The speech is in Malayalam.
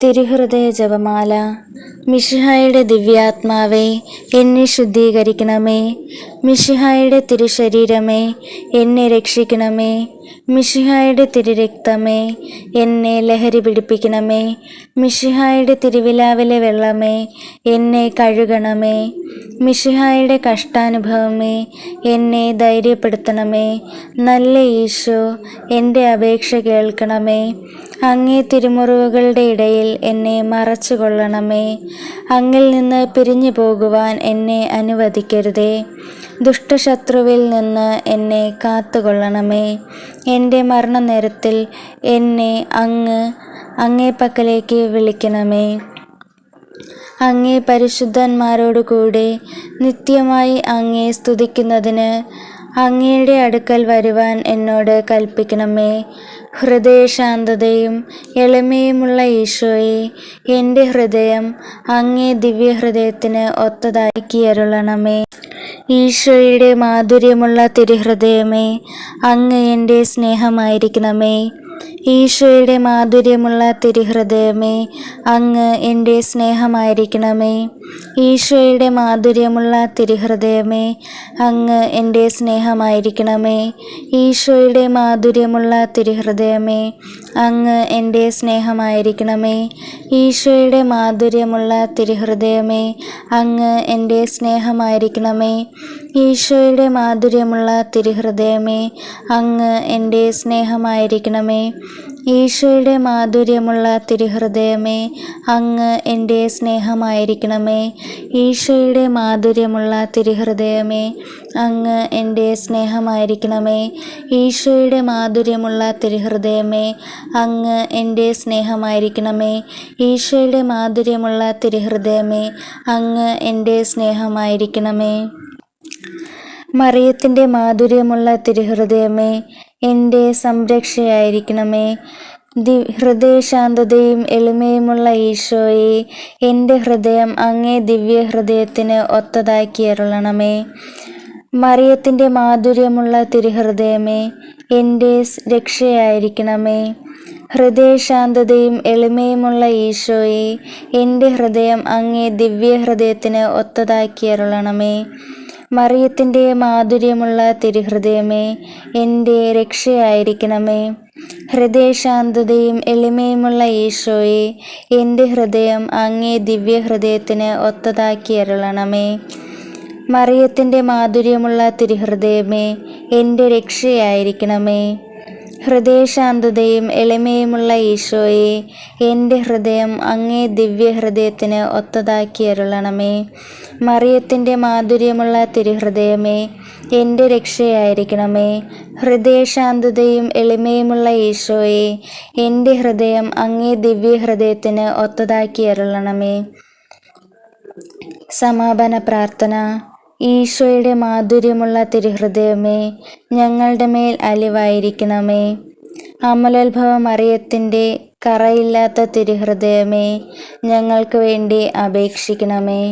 തിരുഹൃദയ ജപമാല മിഷിഹായുടെ ദിവ്യാത്മാവേ എന്നെ ശുദ്ധീകരിക്കണമേ. മിഷിഹായുടെ തിരുശരീരമേ എന്നെ രക്ഷിക്കണമേ. മിഷിഹായുടെ തിരുരക്തമേ എന്നെ ലഹരി പിടിപ്പിക്കണമേ. മിഷിഹായുടെ തിരുവിലാവിലെ വെള്ളമേ എന്നെ കഴുകണമേ. മിഷിഹായുടെ കഷ്ടാനുഭവമേ എന്നെ ധൈര്യപ്പെടുത്തണമേ. നല്ല ഈശോ എന്റെ അപേക്ഷ കേൾക്കണമേ. അങ്ങേ തിരുമുറിവുകളുടെ ഇടയിൽ എന്നെ മറച്ചു കൊള്ളണമേ അങ്ങിൽ നിന്ന് പിരിഞ്ഞു പോകുവാൻ എന്നെ അനുവദിക്കരുതേ. ദുഷ്ടശത്രുവിൽ നിന്ന് എന്നെ കാത്തുകൊള്ളണമേ. എന്റെ മരണനേരത്തിൽ എന്നെ അങ്ങ് അങ്ങേ പക്കലേക്ക് വിളിക്കണമേ. അങ്ങേ പരിശുദ്ധന്മാരോടുകൂടി നിത്യമായി അങ്ങേ സ്തുതിക്കുന്നതിന് അങ്ങയുടെ അടുക്കൽ വരുവാൻ എന്നോട് കൽപ്പിക്കണമേ. ഹൃദയശാന്തതയും എളിമയുമുള്ള ഈശോയെ എന്റെ ഹൃദയം അങ്ങേ ദിവ്യഹൃദയത്തിന് ഒത്തതാക്കിയരുളണമേ ഈശോയുടെ മാധുര്യമുള്ള തിരുഹൃദയമേ അങ്ങ് എന്റെ സ്നേഹമായിരിക്കണമേ. ഈശോയുടെ മാധുര്യമുള്ള തിരുഹൃദയമേ അങ്ങ് എന്റെ സ്നേഹമായിരിക്കണമേ. ഈശോയുടെ മാധുര്യമുള്ള തിരുഹൃദയമേ അങ്ങ് എന്റെ സ്നേഹമായിരിക്കണമേ. ഈശോയുടെ മാധുര്യമുള്ള തിരുഹൃദയമേ അങ്ങ് എന്റെ സ്നേഹമായിരിക്കണമേ. ഈശോയുടെ മാധുര്യമുള്ള തിരുഹൃദയമേ അങ്ങ് എന്റെ സ്നേഹമായിരിക്കണമേ. ഈശോയുടെ മാധുര്യമുള്ള തിരുഹൃദയമേ അങ്ങ് എന്റെ സ്നേഹമായിരിക്കണമേ. ഈശോയുടെ മാധുര്യമുള്ള തിരുഹൃദയമേ അങ്ങ് എന്റെ സ്നേഹമായിരിക്കണമേ. ഈശോയുടെ മാധുര്യമുള്ള തിരുഹൃദയമേ അങ്ങ് എന്റെ സ്നേഹമായിരിക്കണമേ. ഈശോയുടെ മാധുര്യമുള്ള തിരുഹൃദയമേ അങ്ങ് എന്റെ സ്നേഹമായിരിക്കണമേ. ഈശോയുടെ മാധുര്യമുള്ള തിരുഹൃദയമേ അങ്ങ് എന്റെ സ്നേഹമായിരിക്കണമേ. മറിയത്തിന്റെ മാധുര്യമുള്ള തിരുഹൃദയമേ എന്റെ സംരക്ഷയായിരിക്കണമേ. ദി ഹൃദയശാന്തതയും എളിമയുമുള്ള ഈശോയെ എന്റെ ഹൃദയം അങ്ങേ ദിവ്യ ഹൃദയത്തിന് ഒത്തതാക്കി അരുളണമേ. മറിയത്തിന്റെ മാധുര്യമുള്ള തിരുഹൃദയമേ എന്റെ രക്ഷയായിരിക്കണമേ. ഹൃദയശാന്തതയും എളിമയുമുള്ള ഈശോയെ എന്റെ ഹൃദയം അങ്ങേ ദിവ്യ ഹൃദയത്തിന് ഒത്തതാക്കി അരുളണമേ. മറിയത്തിന്റെ മാധുര്യമുള്ള തിരുഹൃദയമേ എന്റെ രക്ഷയായിരിക്കണമേ. ഹൃദയശാന്തതയും എളിമയുമുള്ള ഈശോയെ എന്റെ ഹൃദയം അങ്ങേ ദിവ്യ ഹൃദയത്തിന് ഒത്തതാക്കി അരുളണമേ. മറിയത്തിന്റെ മാധുര്യമുള്ള തിരുഹൃദയമേ എന്റെ രക്ഷയായിരിക്കണമേ. ഹൃദയശാന്തതയും എളിമയുമുള്ള ഈശോയെ എന്റെ ഹൃദയം അങ്ങേ ദിവ്യ ഹൃദയത്തിന് ഒത്തതാക്കി അരുളണമേ. മറിയത്തിന്റെ മാധുര്യമുള്ള തിരുഹൃദയമേ എന്റെ രക്ഷയായിരിക്കണമേ. ഹൃദയശാന്തതയും എളിമയുമുള്ള ഈശോയെ എന്റെ ഹൃദയം അങ്ങേ ദിവ്യ ഹൃദയത്തിന് ഒത്തതാക്കി അരുളണമേ. സമാപന പ്രാർത്ഥന. ഈശോയുടെ മാധുര്യമുള്ള തിരുഹൃദയമേ ഞങ്ങളുടെ മേൽ അലിവായിരിക്കണമേ. അമലോത്ഭവ മറിയത്തിന്റെ കറയില്ലാത്ത തിരുഹൃദയമേ ഞങ്ങൾക്ക് വേണ്ടി അപേക്ഷിക്കണമേ.